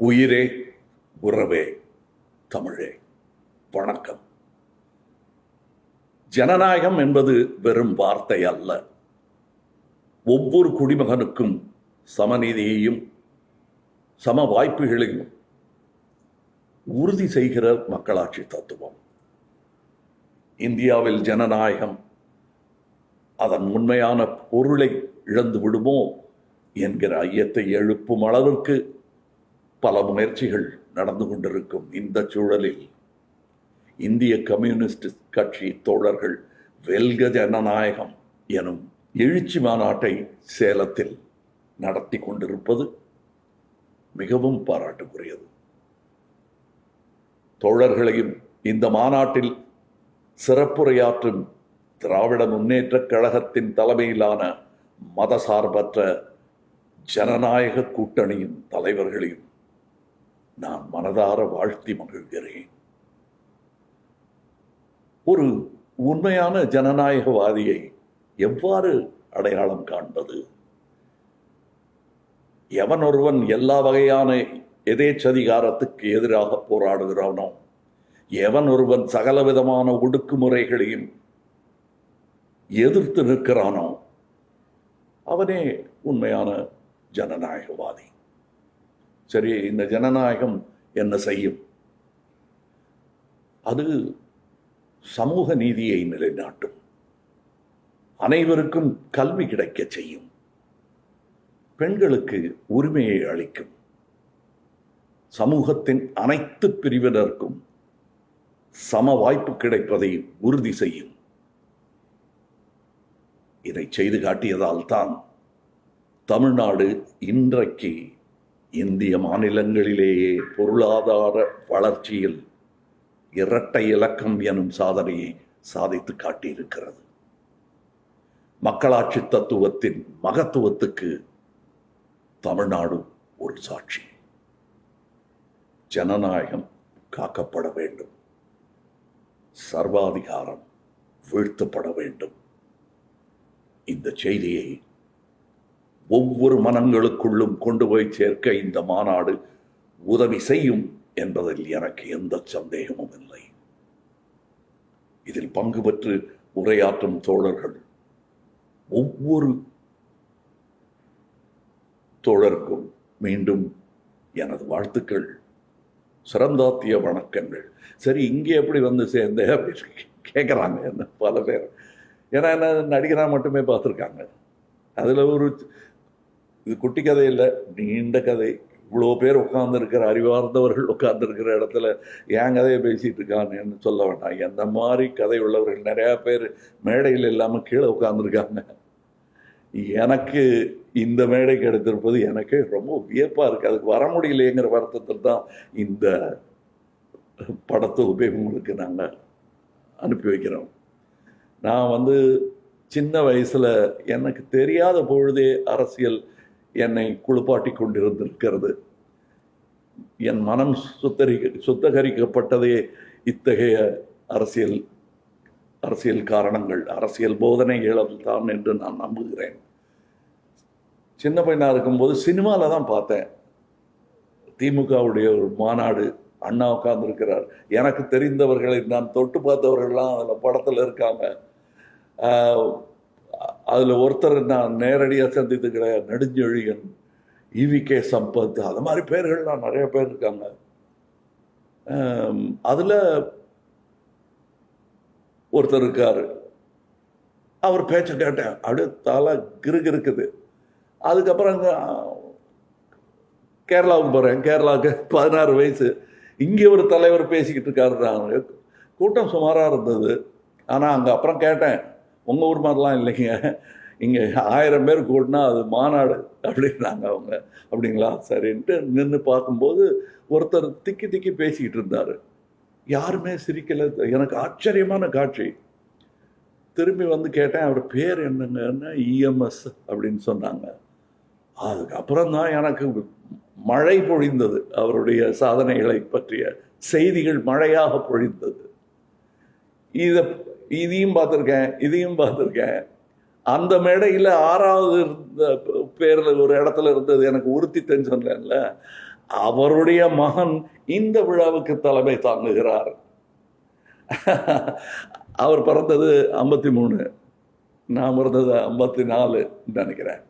உயிரே உறவே தமிழே வணக்கம். ஜனநாயகம் என்பது வெறும் வார்த்தை அல்ல. ஒவ்வொரு குடிமகனுக்கும் சமநீதியையும் சம வாய்ப்புகளையும் உறுதி செய்கிற மக்களாட்சி தத்துவம். இந்தியாவில் ஜனநாயகம் அதன் உண்மையான பொருளை இழந்து விடுமோ என்கிற ஐயத்தை எழுப்பும் அளவிற்கு பல முயற்சிகள் நடந்து கொண்டிருக்கும் இந்த சூழலில் இந்திய கம்யூனிஸ்ட் கட்சி தோழர்கள் வெல்க ஜனநாயகம் எனும் எழுச்சி மாநாட்டை சேலத்தில் நடத்தி கொண்டிருப்பது மிகவும் பாராட்டுக்குரியது. தோழர்களையும் இந்த மாநாட்டில் சிறப்புரையாற்றும் திராவிட முன்னேற்றக் கழகத்தின் தலைமையிலான மதசார்பற்ற ஜனநாயக கூட்டணியின் தலைவர்களையும் நான் மனதார வாழ்த்தி மகிழ்கிறேன். ஒரு உண்மையான ஜனநாயகவாதியை எவ்வாறு அடையாளம் காண்பது? எவன் ஒருவன் எல்லா வகையான எதேச்சதிகாரத்துக்கு எதிராக போராடுகிறானோ எவன் ஒருவன் சகலவிதமான ஒடுக்குமுறைகளையும் எதிர்த்து நிற்கிறானோ அவனே உண்மையான ஜனநாயகவாதி. சரி இந்த ஜனநாயகம் என்ன செய்யும்? அது சமூக நீதியை நிலைநாட்டும். அனைவருக்கும் கல்வி கிடைக்க செய்யும். பெண்களுக்கு உரிமையை அளிக்கும். சமூகத்தின் அனைத்து பிரிவினருக்கும் சம வாய்ப்பு கிடைப்பதை உறுதி செய்யும். இதை செய்து காட்டியதால் தான் தமிழ்நாடு இன்றைக்கு இந்திய மாநிலங்களிலேயே பொருளாதார வளர்ச்சியில் இரட்டை இலக்கம் எனும் சாதனையை சாதித்து காட்டியிருக்கிறது. மக்களாட்சி தத்துவத்தின் மகத்துவத்துக்கு தமிழ்நாடு ஒரு சாட்சி. ஜனநாயகம் காக்கப்பட வேண்டும். சர்வாதிகாரம் வீழ்த்தப்பட வேண்டும். இந்த செய்தியை ஒவ்வொரு மனங்களுக்குள்ளும் கொண்டு போய் சேர்க்க இந்த மாநாடு உதவி செய்யும் என்பதில் எனக்கு எந்த சந்தேகமும் இல்லை. இதில் பங்கு பெற்று உரையாற்றும் தோழர்கள் ஒவ்வொரு தோழருக்கும் மீண்டும் எனது வாழ்த்துக்கள் சிறந்தாத்திய வணக்கங்கள். சரி இங்கே எப்படி வந்து சேர்ந்த அப்படின்னு கேட்குறாங்க என்ன பல பேர். ஏன்னா என்ன நடிகராக மட்டுமே பார்த்துருக்காங்க. அதில் ஒரு இது குட்டி கதை இல்லை நீண்ட கதை. இவ்வளோ பேர் உட்கார்ந்துருக்கிற அறிவார்ந்தவர்கள் உட்கார்ந்துருக்கிற இடத்துல என் கதையை பேசிகிட்டு இருக்காங்கன்னு சொல்ல வேண்டாம். எந்த மாதிரி கதை உள்ளவர்கள்? நிறையா பேர் மேடையில் இல்லாமல் கீழே உட்காந்துருக்காங்க எனக்கு இந்த மேடை கிடைத்திருப்பது எனக்கு ரொம்ப வியப்பாக இருக்குது அதுக்கு வர முடியலையேங்கிற வருத்தத்தில் தான் இந்த படத்தொகுப்பை உங்களுக்கு நாங்கள் அனுப்பி வைக்கிறோம். நான் வந்து சின்ன வயசில் எனக்கு தெரியாத பொழுதே அரசியல் என்னை குளிப்பாட்டி கொண்டிருந்திருக்கிறது என் மனம் சுத்தரிக்க சுத்தகரிக்கப்பட்டதே இத்தகைய அரசியல் அரசியல் காரணங்கள் அரசியல் போதனைகள் தான் என்று நான் நம்புகிறேன். சின்ன பையனாக இருக்கும்போது சினிமாவில் தான் பார்த்தேன். திமுகவுடைய ஒரு மாநாடு அண்ணா உட்கார்ந்துருக்கிறார். எனக்கு தெரிந்தவர்களை நான் தொட்டு பார்த்தவர்கள்லாம் அதில் படத்தில் இருக்காங்க அதில் ஒருத்தர் நான் நேரடியாக சந்தித்து கிடையாது நெடுஞ்செழியன் இவி கே சம்பத் அது மாதிரி பேர்கள்லாம் நிறைய பேர் இருக்காங்க. அதில் ஒருத்தர் இருக்கார். அவர் பேச்சை கேட்டேன். அப்படியே தலை கிறுக்கு இருக்குது அதுக்கப்புறம் அங்கே கேரளாவுக்கு போகிறேன் கேரளாவுக்கு பதினாறு வயசு. இங்கே ஒரு தலைவர் பேசிக்கிட்டு இருக்காரு. கூட்டம் சுமாராக இருந்தது. ஆனால் அங்கே அப்புறம் கேட்டேன். உங்கள் ஊர் மாதிரிலாம் இல்லைங்க. இங்கே ஆயிரம் பேர் கூட்டினா அது மாநாடு அப்படின்னாங்க அவங்க. அப்படிங்களா? சரின்ட்டு நின்று பார்க்கும்போது ஒருத்தர் திக்கி திக்கி பேசிக்கிட்டு இருந்தார். யாருமே சிரிக்கலை. எனக்கு ஆச்சரியமான காட்சி. திரும்பி வந்து கேட்டேன் அவர் பேர் என்னங்கன்னா இஎம்எஸ் அப்படின்னு சொன்னாங்க. அதுக்கப்புறம் தான் எனக்கு மழை பொழிந்தது. அவருடைய சாதனைகளை பற்றிய செய்திகள் மழையாக பொழிந்தது. இதை இதையும் பார்த்துருக்கேன் இதையும் பார்த்துருக்கேன். அந்த மேடையில் ஆறாவது இருந்த பேரில் ஒரு இடத்துல இருந்தது எனக்கு உறுத்தி தெரிஞ்சேன்ல அவருடைய மகன் இந்த விழாவுக்கு தலைமை தாங்குகிறார். அவர் பிறந்தது ஐம்பத்தி மூணு நான் பிறந்தது ஐம்பத்தி நாலு நினைக்கிறேன்.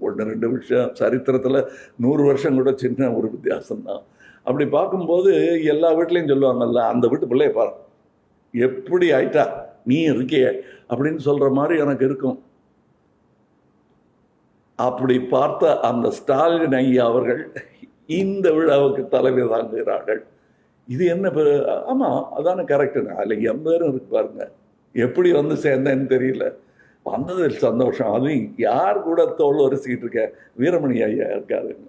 ஒன்று ரெண்டு விஷயம் சரித்திரத்தில் நூறு வருஷம் கூட சின்ன ஒரு வித்தியாசம்தான். அப்படி பார்க்கும்போது எல்லா வீட்லேயும் சொல்லுவாங்கல்ல அந்த வீட்டு பிள்ளைய பாரு எப்படி ஆயிட்டா? நீ இருக்கிய. அப்படின்னு சொல்கிற மாதிரி எனக்கு இருக்கும். அப்படி பார்த்த அந்த ஸ்டாலின் ஐயா அவர்கள் இந்த விழாவுக்கு தலைமை தாங்குகிறார்கள். இது என்ன பெரு ஆமாம் அதான கரெக்டுங்க அதில் எம்பேரும் இருக்கு பாருங்க. எப்படி வந்து சேர்ந்தேன்னு தெரியல. வந்ததில் சந்தோஷம். அதுவும் யார் கூட தோல் வரிசிக்கிட்டு இருக்க? வீரமணி ஐயா இருக்காருங்க.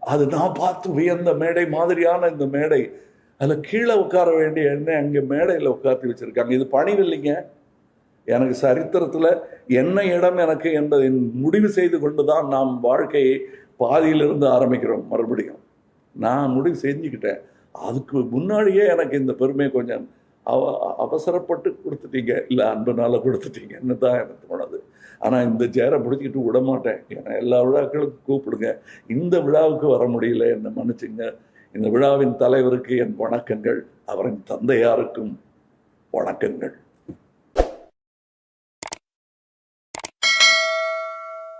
அது நான் பார்த்து வியந்த மேடை மாதிரியான இந்த மேடை. அதில் கீழே உட்கார வேண்டிய எண்ணெய் அங்கே மேடையில் உட்காந்து வச்சுருக்காங்க. இது பணிவில்லைங்க எனக்கு சரித்திரத்தில் என்ன இடம் எனக்கு என்பதை முடிவு செய்து கொண்டு தான் நாம் வாழ்க்கையை பாதியிலிருந்து ஆரம்பிக்கிறோம் மறுபடியும். நான் முடிவு செஞ்சுக்கிட்டேன். அதுக்கு முன்னாடியே எனக்கு இந்த பெருமை கொஞ்சம் அவ அவசரப்பட்டு கொடுத்துட்டீங்க. இல்லை அன்புனால கொடுத்துட்டீங்கன்னு தான் எனக்கு தோணுது ஆனால் இந்த சேரை பிடிச்சிக்கிட்டு விட மாட்டேன் ஏன்னா எல்லா விழாக்களுக்கும் கூப்பிடுங்க. இந்த விழாவுக்கு வர முடியல. என்னை மன்னிச்சுங்க. இந்த விழாவின் தலைவருக்கு என் வணக்கங்கள் அவரின் தந்தையாருக்கும் வணக்கங்கள்.